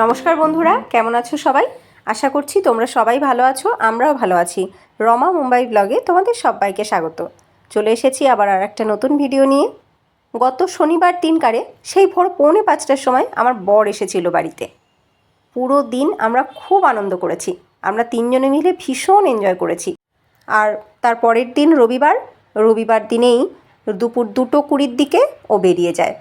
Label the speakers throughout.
Speaker 1: নমস্কার বন্ধুরা, কেমন আছো সবাই? আশা করছি তোমরা সবাই ভালো আছো, আমরাও ভালো আছি। রমা মুম্বাই ব্লগে তোমাদের সবাইকে স্বাগত। চলে এসেছি আবার আর একটা নতুন ভিডিও নিয়ে। গত শনিবার দিনকারে সেই ভোর পৌনে পাঁচটার সময় আমার বর এসেছিল বাড়িতে। পুরো দিন আমরা খুব আনন্দ করেছি। আমরা তিনজনে মিলে ভীষণ এনজয় করেছি। আর তার পরের দিন রবিবার রবিবার দিনেই দুপুর দুটো কুড়ির দিকে ও বেরিয়ে যায়।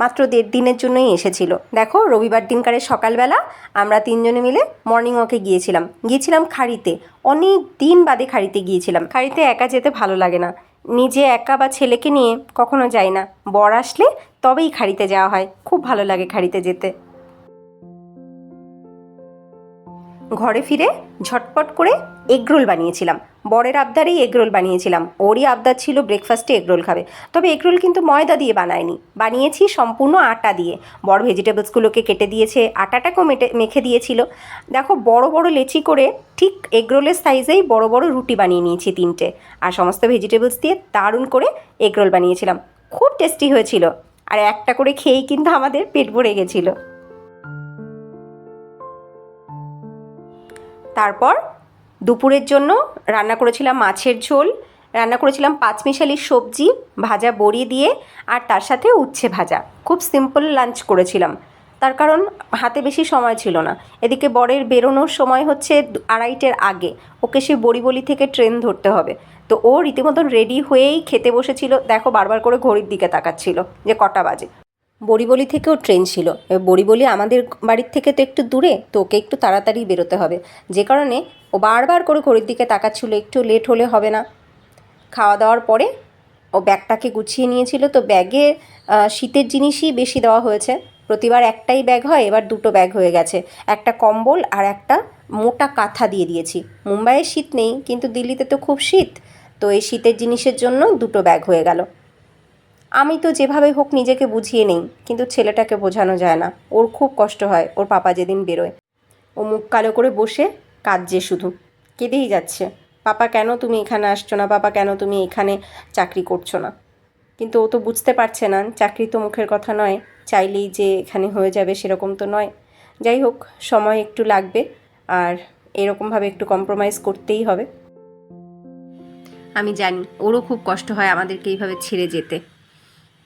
Speaker 1: মাত্র দেড় দিনের জন্যই এসেছিল। দেখো, রবিবার দিনকারের সকালবেলা আমরা তিনজনে মিলে মর্নিং ওয়াকে গিয়েছিলাম। গিয়েছিলাম খাড়িতে। অনেক দিন বাদে খাড়িতে গিয়েছিলাম। খাড়িতে একা যেতে ভালো লাগে না। নিজে একা বা ছেলেকে নিয়ে কখনো যাই না। বর আসলে তবেই খাড়িতে যাওয়া হয়। খুব ভালো লাগে খাড়িতে যেতে। ঘরে ফিরে ঝটপট করে এগরোল বানিয়েছিলাম। বরের আবদারেই এগরোল বানিয়েছিলাম। ওরই আবদার ছিল ব্রেকফাস্টে এগরোল খাবে। তবে এগরোল কিন্তু ময়দা দিয়ে বানায়নি। বানিয়েছি সম্পূর্ণ আটা দিয়ে। বড় ভেজিটেবলসগুলোকে কেটে দিয়েছে, আটাটাকেও মেটে, মেখে দিয়েছিল। দেখো, বড় বড় লেচি করে ঠিক এগরোলের সাইজেই বড় বড় রুটি বানিয়ে নিয়েছি তিনটে। আর সমস্ত ভেজিটেবলস দিয়ে দারুণ করে এগরোল বানিয়েছিলাম। খুব টেস্টি হয়েছিল। আর একটা করে খেয়েই কিন্তু আমাদের পেট ভরে গেছিল। তারপর দুপুরের জন্য রান্না করেছিলাম মাছের ঝোল, রান্না করেছিলাম পাঁচমিশালি সবজি, ভাজা বড়ি দিয়ে, আর তার সাথে উচ্ছে ভাজা। খুব সিম্পল লাঞ্চ করেছিলাম। তার কারণ হাতে বেশি সময় ছিল না। এদিকে বরের বেরোনোর সময় হচ্ছে আড়াইটের আগে। ওকে সেই বড়িবলি থেকে ট্রেন ধরতে হবে। তো ও রীতিমতন রেডি হয়েই খেতে বসেছিল। দেখো বারবার করে ঘড়ির দিকে তাকাচ্ছিল যে কটা বাজে। বড়িবলি থেকেও ট্রেন ছিল। এবার বড়িবলি আমাদের বাড়ির থেকে তো একটু দূরে, তো ওকে একটু তাড়াতাড়ি বেরোতে হবে। যে কারণে ও বারবার করে ঘড়ির দিকে তাকাচ্ছিল, একটু লেট হলে হবে না। খাওয়া দাওয়ার পরে ও ব্যাগটাকে গুছিয়ে নিয়েছিল, তো ব্যাগে শীতের জিনিসই বেশি দেওয়া হয়েছে। প্রতিবার একটাই ব্যাগ হয়, এবার দুটো ব্যাগ হয়ে গেছে। একটা কম্বল আর একটা মোটা কাঁথা দিয়ে দিয়েছি। মুম্বাইয়ে শীত নেই, কিন্তু দিল্লিতে তো খুব শীত, তো এই শীতের জিনিসের জন্য দুটো ব্যাগ হয়ে গেল। আমি তো যেভাবে হোক নিজেকে বুঝিয়ে নেই, কিন্তু ছেলেটাকে বোঝানো যায় না। ওর খুব কষ্ট হয়, ওর পাপা যেদিন বেরোয়। ও মুখ কালো করে বসে কাঁদছে শুধু। কেঁদেই যাচ্ছে। পাপা, কেন তুমি এখানে আসছো না? পাপা, কেন তুমি এখানে চাকরি করছ না? কিন্তু ও তো বুঝতে পারছে না। চাকরি তো মুখের কথা নয়। চাইলেই যে এখানে হয়ে যাবে সেরকম তো নয়। যাই হোক, সময় একটু লাগবে। আর এরকমভাবে একটু কম্প্রোমাইজ করতেই হবে। আমি জানি, ওরও খুব কষ্ট হয় আমাদেরকে এইভাবে ছেড়ে যেতে।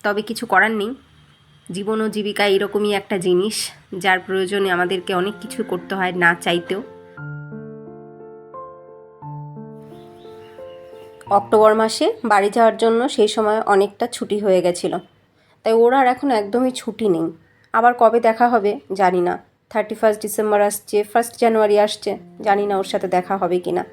Speaker 1: তবে কিছু করার নেই। জীবন ও জীবিকা এরকমই একটা জিনিস, যার প্রয়োজনে আমাদেরকে অনেক কিছু করতে হয় না চাইতেও। অক্টোবর মাসে বাড়ি যাওয়ার জন্য সেই সময় অনেকটা ছুটি হয়ে গেছিল। তাই ওর আর এখন একদমই ছুটি নেই। আবার কবে দেখা হবে জানি না। থার্টি ফার্স্ট ডিসেম্বর আসছে, ফার্স্ট জানুয়ারি আসছে, জানি না ওর সাথে দেখা হবে কি না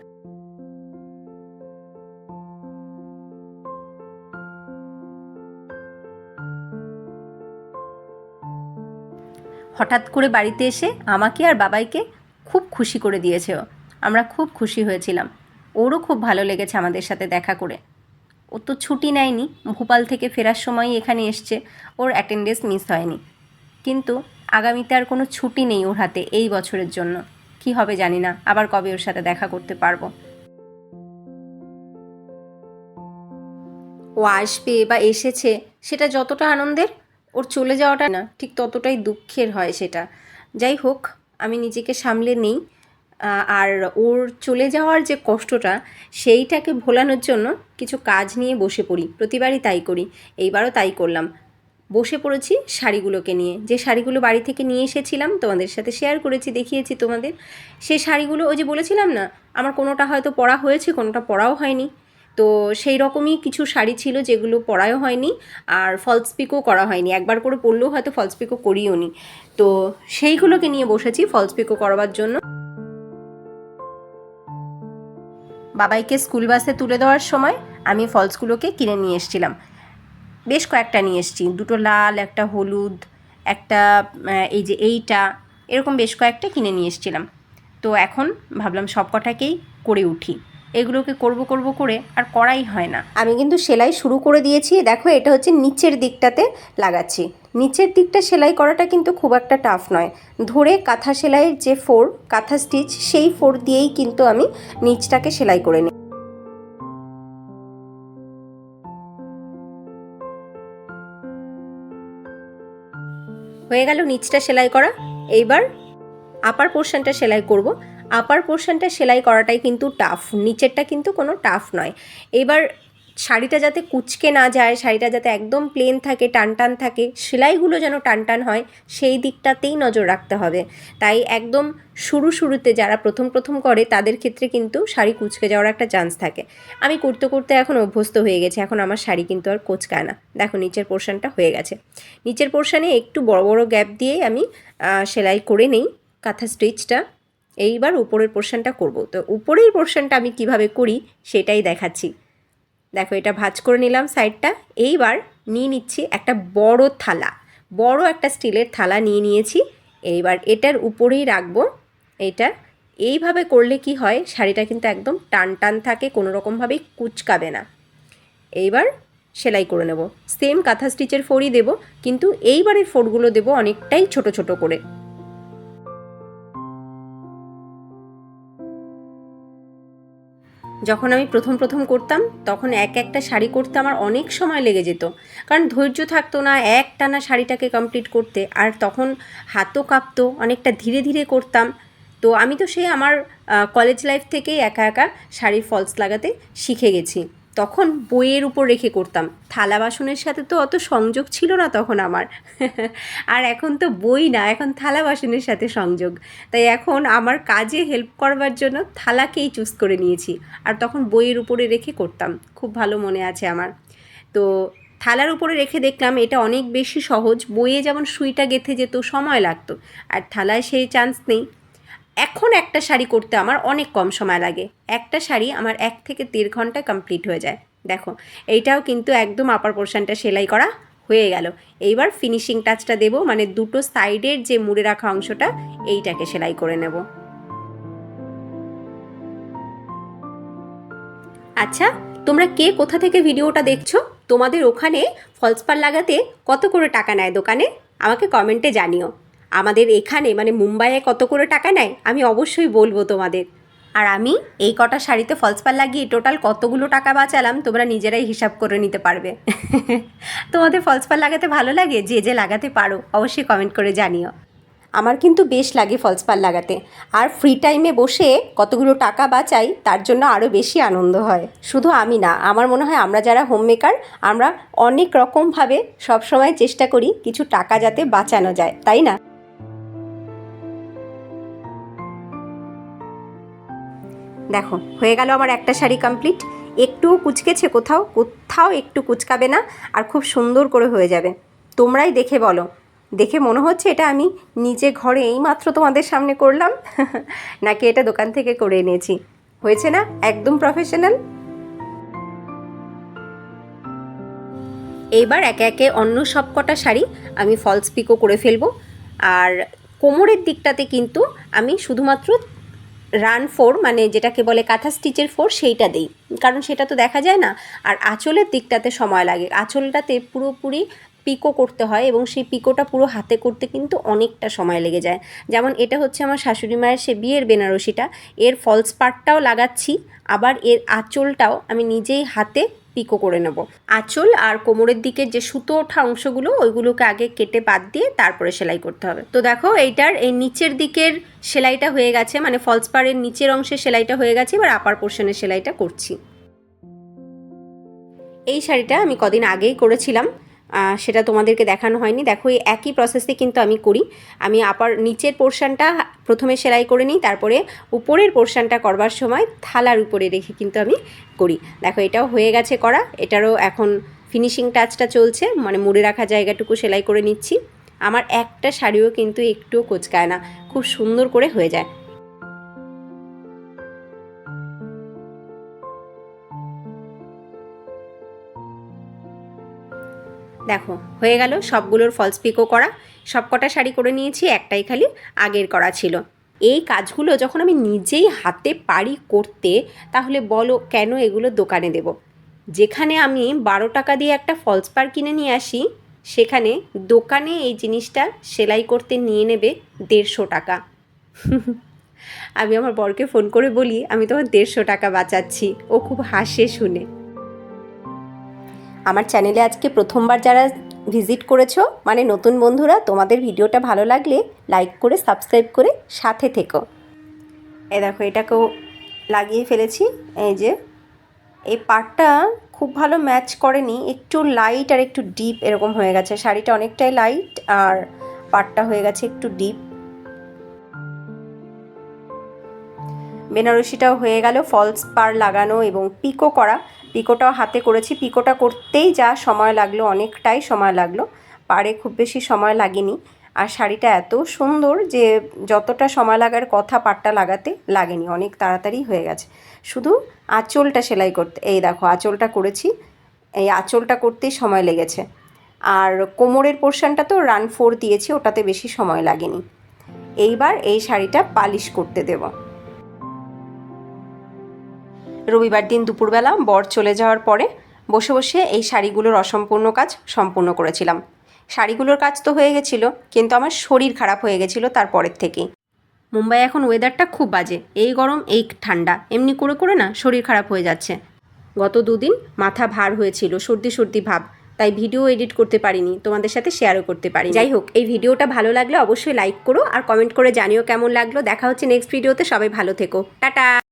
Speaker 1: হঠাৎ করে বাড়িতে এসে আমাকে আর বাবাইকে খুব খুশি করে দিয়েছে ও। আমরা খুব খুশি হয়েছিলাম। ওরও খুব ভালো লেগেছে আমাদের সাথে দেখা করে। ও তো ছুটি নেয়নি, ভোপাল থেকে ফেরার সময় এখানে এসছে। ওর অ্যাটেন্ডেন্স মিস হয়নি। কিন্তু আগামীতে আর কোনো ছুটি নেই ওর হাতে এই বছরের জন্য। কি হবে জানি না, আবার কবে ওর সাথে দেখা করতে পারব। ও আসবে বা এসেছে, সেটা যতটা আনন্দের ওর চলে যাওয়াটা না, ঠিক ততটাই দুঃখের হয় সেটা। যাই হোক, আমি নিজেকে সামলে নেই আর ওর চলে যাওয়ার যে কষ্টটা, সেইটাকে ভোলানোর জন্য কিছু কাজ নিয়ে বসে পড়ি। প্রতিবারই তাই করি, এইবারও তাই করলাম। বসে পড়েছি শাড়িগুলোকে নিয়ে। যে শাড়িগুলো বাড়ি থেকে নিয়ে এসেছিলাম, তোমাদের সাথে শেয়ার করেছি, দেখিয়েছি তোমাদের। সেই শাড়িগুলো ওই যে বলেছিলাম না, আমার কোনোটা হয়তো পরা হয়েছে, কোনোটা পরাও হয়নি। তো সেই রকমই কিছু শাড়ি ছিল যেগুলো পরাও হয়নি আর ফলস পিকও করা হয়নি। একবার করে পরলেও হয়তো ফলস পিকও করিও নি। তো সেইগুলোকে নিয়ে বসেছি ফলস পিকও করবার জন্য। বাবাইকে স্কুল বাসে তুলে দেওয়ার সময় আমি ফলসগুলোকে কিনে নিয়ে এসেছিলাম। বেশ কয়েকটা নিয়ে এসেছি। দুটো লাল, একটা হলুদ, একটা এই যে এইটা, এরকম বেশ কয়েকটা কিনে নিয়ে এসেছিলাম। তো এখন ভাবলাম সব কটাকেই করে উঠি। এগুলোকে করব করব করে আর করাই হয় না। আমি কিন্তু সেলাই শুরু করে দিয়েছি। দেখো, এটা হচ্ছে নিচের দিকটাতে লাগাচ্ছি। নিচের দিকটা সেলাই করাটা কিন্তু খুব একটা টাফ নয়। ধরে কাঁথা সেলাইয়ের যে ফোর কাঁথা স্টিচ সেই ফোর দিয়েই কিন্তু আমি নিচটাকে সেলাই করে নিই হয়ে গেল নিচটা সেলাই করা। এইবার আপার পোর্শনটা সেলাই করব। আপার পোর্শনটা সেলাই করাটাই কিন্তু টাফ নিচেরটা কিন্তু কোনো টাফ নয়। এবার শাড়িটা যাতে কুচকে না যায়, শাড়িটা যাতে একদম প্লেন থাকে টান টান থাকে, সেলাইগুলো যেন টান টান হয়, সেই দিকটাতেই নজর রাখতে হবে। তাই একদম শুরু শুরুতে যারা প্রথম প্রথম করে, তাদের ক্ষেত্রে কিন্তু শাড়ি কুচকে যাওয়ার একটা চান্স থাকে। আমি করতে করতে এখন অভ্যস্ত হয়ে গেছে, এখন আমার শাড়ি কিন্তু আর কোচকায় না। দেখো নিচের পোর্শনটা হয়ে গেছে। নিচের পোর্শনে একটু বড় বড় গ্যাপ দিয়ে আমি সেলাই করে নেই। কাঁথা স্টিচটা এইবার উপরের পোর্শনটা করব। তো উপরের পোর্শনটা আমি কীভাবে করি সেটাই দেখাচ্ছি। দেখো এটা ভাঁজ করে নিলাম সাইডটা এইবার নিয়ে নিচ্ছি একটা বড় থালা। বড় একটা স্টিলের থালা নিয়ে নিয়েছি। এইবার এটার উপরেই রাখব এটা। এইভাবে করলে কি হয়, শাড়িটা কিন্তু একদম টান টান থাকে, কোনো রকমভাবেই কুচকাবে না। এইবার সেলাই করে নেব। সেম কাঁথা স্টিচের ফোরই দেব, কিন্তু এইবারের ফোরগুলো দেব অনেকটাই ছোট ছোট করে। যখন আমি প্রথম প্রথম করতাম, তখন এক একটা শাড়ি করতে আমার অনেক সময় লেগে যেত। কারণ ধৈর্য থাকতো না এক টানা শাড়িটাকে কমপ্লিট করতে, আর তখন হাতও কাঁপতো, অনেকটা ধীরে ধীরে করতাম। তো আমি তো সেই আমার কলেজ লাইফ থেকেই একা একা শাড়ির ফলস লাগাতে শিখে গেছি। তখন বইয়ের উপর রেখে করতাম। থালা বাসনের সাথে তো অত সংযোগ ছিল না তখন আমার। আর এখন তো বই না, এখন থালা বাসনের সাথে সংযোগ। তাই এখন আমার কাজে হেল্প করবার জন্য থালাকেই চুজ করে নিয়েছি। আর তখন বইয়ের উপরে রেখে করতাম। খুব ভালো মনে আছে আমার। তো থালার উপরে রেখে দেখলাম এটা অনেক বেশি সহজ। বইয়ে যেমন সুইটা গেঁথে যেত, সময় লাগতো। আর থালায় সেই চান্স নেই। এখন একটা শাড়ি করতে আমার অনেক কম সময় লাগে। একটা শাড়ি আমার এক থেকে দেড় ঘণ্টা কমপ্লিট হয়ে যায়। দেখো, এইটাও কিন্তু একদম আপার পোর্শনটা সেলাই করা হয়ে গেল। এইবার ফিনিশিং টাচটা দেবো মানে দুটো সাইডের যে মুড়ে রাখা অংশটা, এইটাকে সেলাই করে নেব। আচ্ছা তোমরা কে কোথা থেকে ভিডিওটা দেখছ? তোমাদের ওখানে ফলসপার লাগাতে কত করে টাকা নেয় দোকানে? আমাকে কমেন্টে জানিও। আমাদের এখানে মানে মুম্বাইয়ে কত করে টাকা নেয় আমি অবশ্যই বলব তোমাদের। আর আমি এই কটা শাড়িতে ফলসপার লাগিয়ে টোটাল কতগুলো টাকা বাঁচালাম তোমরা নিজেরাই হিসাব করে নিতে পারবে। তোমাদের ফলসপার লাগাতে ভালো লাগে? যে যে লাগাতে পারো অবশ্যই কমেন্ট করে জানিও। আমার কিন্তু বেশ লাগে ফলসপার লাগাতে। আর ফ্রি টাইমে বসে কতগুলো টাকা বাঁচাই তার জন্য আরও বেশি আনন্দ হয়। শুধু আমি না আমার মনে হয় আমরা যারা হোম মেকার আমরা অনেক রকমভাবে সবসময় চেষ্টা করি কিছু টাকা যাতে বাঁচানো যায় তাই না? দেখো, হয়ে গেল আমার একটা শাড়ি কমপ্লিট একটুও কুচকেছে কোথাও কোথাও একটু কুচকাবে না, আর খুব সুন্দর করে হয়ে যাবে। তোমরাই দেখে বলো। দেখে মনে হচ্ছে এটা আমি নিজে ঘরে এইমাত্র তোমাদের সামনে করলাম, নাকি এটা দোকান থেকে করে এনেছি। হয়েছে না? একদম প্রফেশনাল এইবার একে একে অন্য সব কটা শাড়ি আমি ফলস পিকো করে ফেলব। আর কোমরের দিকটাতে কিন্তু আমি শুধুমাত্র রান ফোর মানে যেটাকে বলে কাঁথা স্টিচের ফোর সেইটা দেই। কারণ সেটা তো দেখা যায় না। আর আঁচলের দিকটাতে সময় লাগে। আঁচলটাতে পুরোপুরি পিকো করতে হয় এবং সেই পিকোটা পুরো হাতে করতে কিন্তু অনেকটা সময় লেগে যায়। যেমন এটা হচ্ছে আমার শাশুড়ি মায়ের সে বিয়ের বেনারসিটা। এর ফলস পার্টটাও লাগাচ্ছি, আবার এর আঁচলটাও আমি নিজেই হাতে পিকো করে নেব। আঁচল আর কোমরের দিকে যে সুতো ওঠা অংশগুলো, ওইগুলোকে আগে কেটে বাদ দিয়ে তারপরে সেলাই করতে হবে। তো দেখো, এইটার এই নিচের দিকের সেলাইটা হয়ে গেছে মানে ফলস পাড়ের নিচের অংশে সেলাইটা হয়ে গেছে, এবার আপার পোর্শনের সেলাইটা করছি। এই শাড়িটা আমি কদিন আগেই করেছিলাম। সেটা তোমাদেরকে দেখানো হয়নি। দেখো, এই একই প্রসেসে কিন্তু আমি করি। আমি আপার নিচের পোর্শনটা প্রথমে সেলাই করে নিই, তারপরে উপরের পোর্শনটা করবার সময় থালার উপরে রেখে কিন্তু আমি করি। দেখো, এটাও হয়ে গেছে করা। এটারও এখন ফিনিশিং টাচটা চলছে। মানে মুড়ে রাখা জায়গাটুকু সেলাই করে নিচ্ছি। আমার একটা শাড়িও কিন্তু একটুও কোচকায় না। খুব সুন্দর করে হয়ে যায়। দেখো, হয়ে গেল, সবগুলোর ফলস পিকো করা। সব কটা শাড়ি করে নিয়েছি, একটাই খালি আগের করা ছিল। এই কাজগুলো যখন আমি নিজেই হাতে পারি করতে, তাহলে বলো কেন এগুলো দোকানে দেব? যেখানে আমি বারো টাকা দিয়ে একটা ফলস পার কিনে নিয়ে আসি, সেখানে দোকানে এই জিনিসটা সেলাই করতে নিয়ে নেবে দেড়শো টাকা। আমি আমার বরকে ফোন করে বলি, আমি তোমার দেড়শো টাকা বাঁচাচ্ছি। ও খুব হাসে শুনে। আমার চ্যানেলে আজকে প্রথমবার যারা ভিজিট করেছ মানে নতুন বন্ধুরা, তোমাদের ভিডিওটা ভালো লাগলে লাইক করে সাবস্ক্রাইব করে সাথে থেকো। এ দেখো, এটাকেও লাগিয়ে ফেলেছি। এই যে, এই পাটটা খুব ভালো ম্যাচ করেনি। একটু লাইট আর একটু ডিপ এরকম হয়ে গেছে। শাড়িটা অনেকটাই লাইট আর পাটটা হয়ে গেছে একটু ডিপ বেনারসিটাও হয়ে গেল ফলস পার লাগানো এবং পিকো করা। পিকোটাও হাতে করেছি পিকোটা করতেই যা সময় লাগল, অনেকটাই সময় লাগল। পাড়ে খুব বেশি সময় লাগেনি। আর শাড়িটা এত সুন্দর যে যতটা সময় লাগার কথা পাটটা লাগাতে লাগেনি, অনেক তাড়াতাড়ি হয়ে গেছে। শুধু আঁচলটা সেলাই করতে, এই দেখো আঁচলটা করেছি, এই আঁচলটা করতেই সময় লেগেছে। আর কোমরের পোর্শনটা তো রান ফোর দিয়েছি, ওটাতে বেশি সময় লাগেনি। এইবার এই শাড়িটা পালিশ করতে দেবো। রবিবার দিন দুপুরবেলা বর চলে যাওয়ার পরে বসে বসে এই শাড়িগুলোর অসম্পূর্ণ কাজ সম্পূর্ণ করেছিলাম। শাড়িগুলোর কাজ তো হয়ে গেছিল, কিন্তু আমার শরীর খারাপ হয়ে গেছিল তারপরের থেকেই। মুম্বাই এখন ওয়েদারটা খুব বাজে, এই গরম, এই ঠান্ডা, এমনি করে করে না শরীর খারাপ হয়ে যাচ্ছে। গত দুদিন মাথা ভার হয়েছিল, সর্দি সর্দি ভাব, তাই ভিডিও এডিট করতে পারিনি, তোমাদের সাথে শেয়ারও করতে পারি যাই হোক, এই ভিডিওটা ভালো লাগলে অবশ্যই লাইক করো আর কমেন্ট করে জানিও কেমন লাগল। দেখা হচ্ছে নেক্সট ভিডিওতে সবাই ভালো থেকো। টাটা!